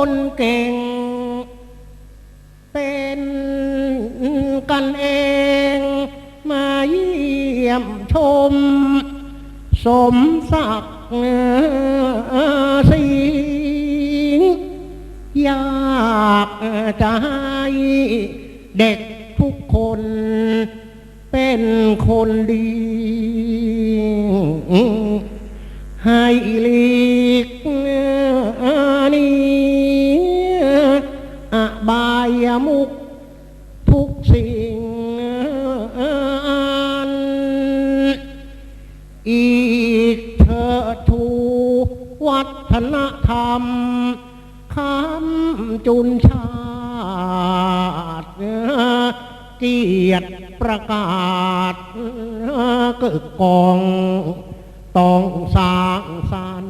คนเก่ง เป็นกันเองมาเยี่ยมชม สมศักดิ์สิงอยากจะให้เด็กทุกคน เป็นคนดี ให้ลี ยมุกทุกสิ่งอีกเธอทูวัฒนธรรมคำจุนชาติเกียรติประกาศกึกกองต้องสร้างสรร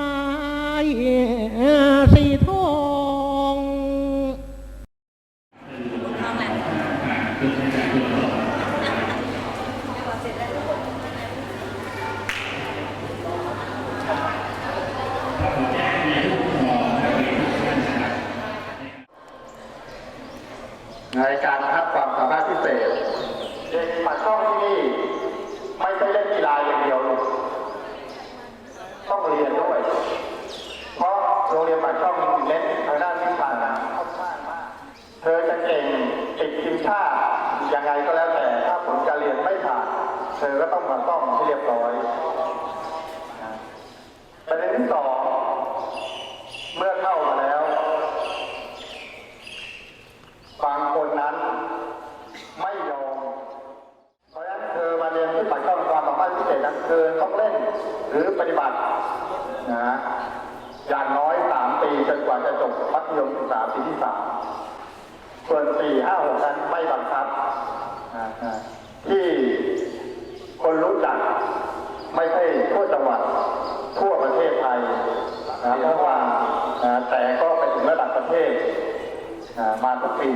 ลายสีทองรายการนะครับความสามารถพิเศษ เด็กมาช่องที่นี่ ไม่ใช่เล่นกีฬาอย่างเดียว มาทุกปี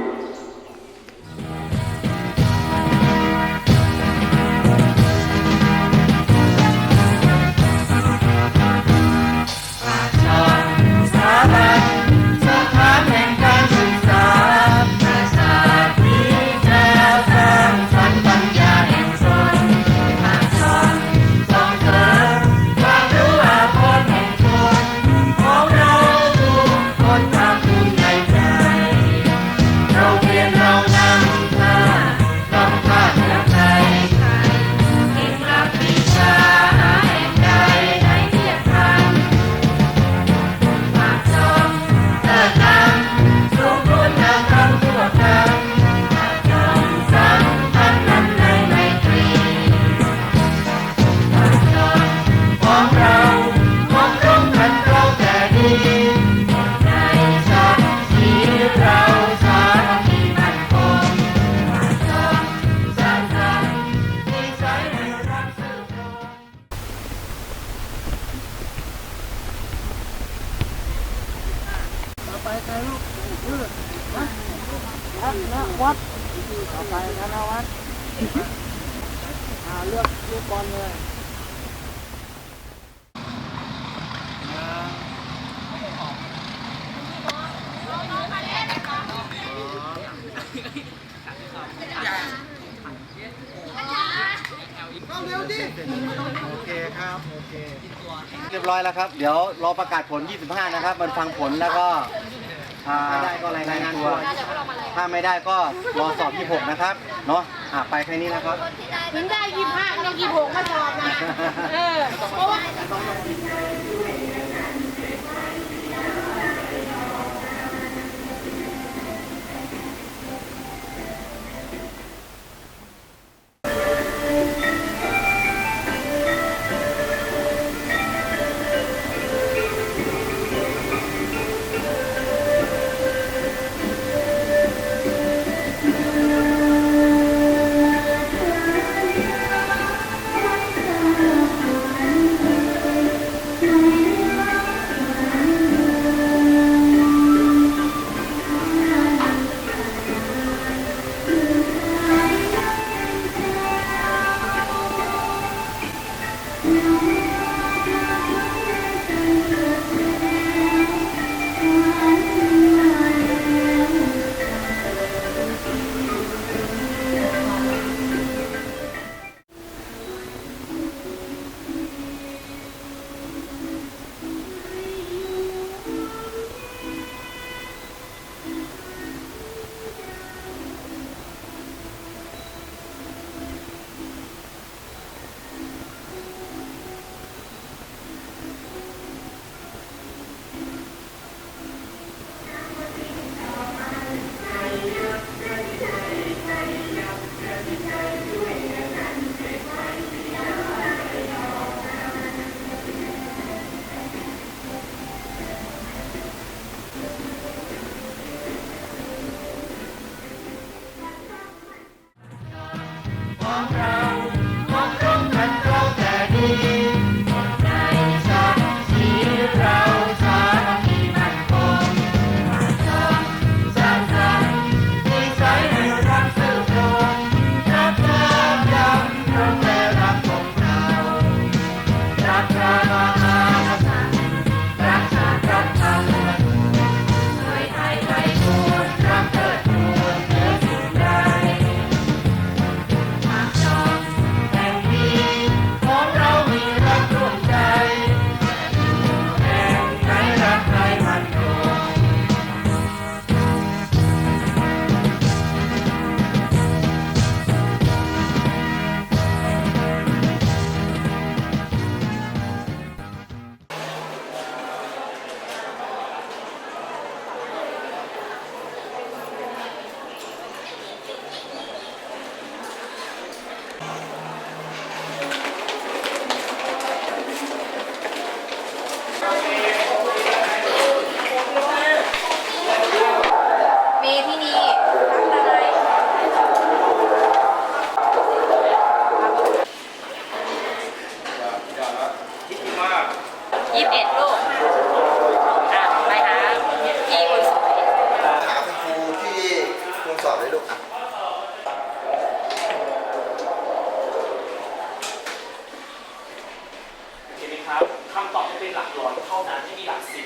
บร้อยแล้วครับ เดี๋ยวรอประกาศผล 25 นะครับ มันฟังผลแล้วก็ถ้าได้ก็รายงานตัว ถ้าไม่ได้ก็รอสอบ 26 นะครับ เนาะอะไปแค่นี้แล้วครับ ถึงได้ยี่ห้าก็ต้องยี่หกมาสอบนะ เออ เพราะว่า ยี่สิบเอ็ดลูกอะไปหาพี่คนสวยหาคุณครูที่คุณสอบเลยลูกอ่เห็นไหมครับคำตอบที่เป็นหลักร้อยเท่านั้นไม่มีหลักสิบ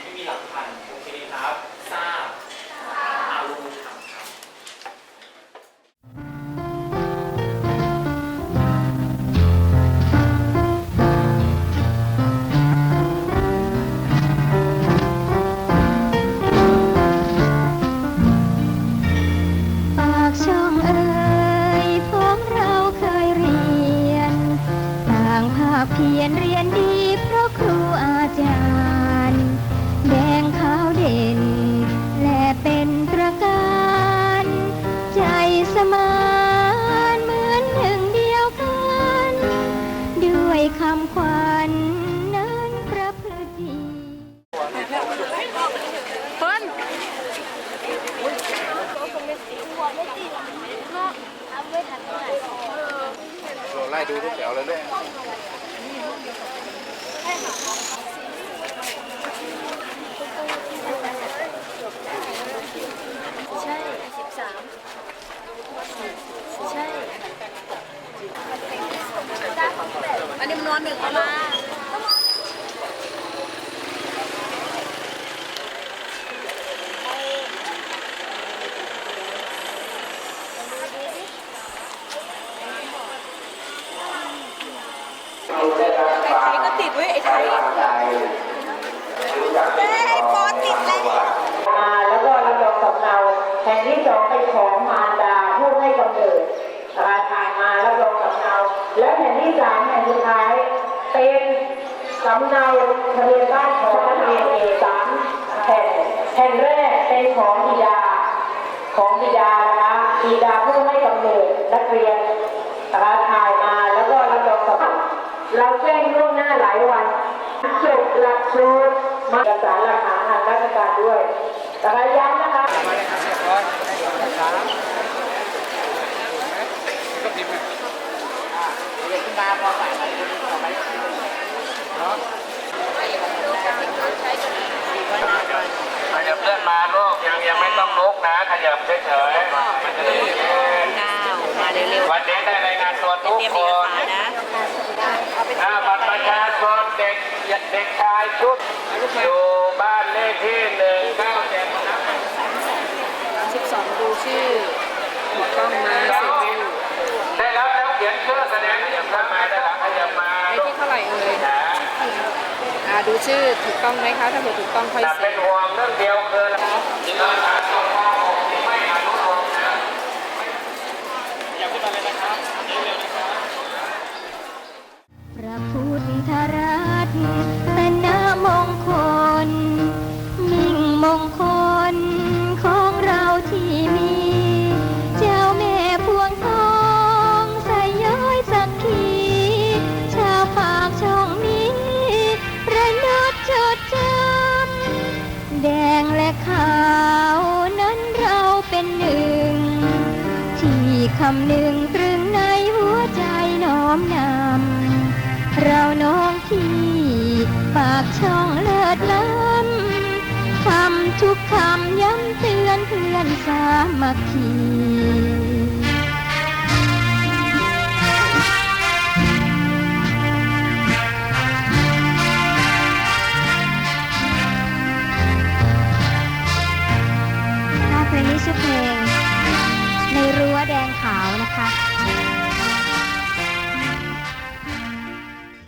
ดูที่แถวเลยด้วยใช่สิบสามใช่อันนี้มันนอนหนึ่งประมาณอ้ไทยก็ติดเว้ยไอ้ไทยเอ้ยปอติดเลย มาแล้วก็รับรองสำเนาแผ่นที่สองเป็นของมารดาผู้ให้กำเนิดนะคะถ่ายมารับรองสำเนา แล้วแผ่นที่ สามแผ่นสุดท้าย เป็นสำเนาทะเบียนบ้านของนักเรียนเอกสามแผ่นแผ่นแรกเป็นของบิดาของบิดานะคะบิดาผู้ให้กำเนิดนักเรียนนะคะถ่ายมาแล้วก็รับรองสำเนาเราแจ้งล่วงหน้าหลายวันจบหลักสูตรมาเอกสารหลักฐานทางราชการด้วยนะคะย้ำนะคะ ขยับเลื่อนมาลูกยังยังไม่ต้องลุกนะ ขยับเฉยๆมันจะได้เย็นมาเร็ววันนี้ได้รายงานตัวๆทุกเตรียมคเอกนสารนะหน้าบัตรประชาชนเด็กเด็กชายชุดอยู่บ้านเลขที่หนึ่งเก้าเจ็ดสิบสองดูชื่อหัวกล้องมา ดูชื่อถูกต้องไหมคะ ถ้าถูกต้องค่อยแต่เซ็เป็นนห่วงเรื่องเดียวคือำหนึ่งตรึงในหัวใจน้อมนำ เราน้องที่ปากช่องเลิศล้ำคำทุกคำย้ำเตือนเพื่อนสามัคคี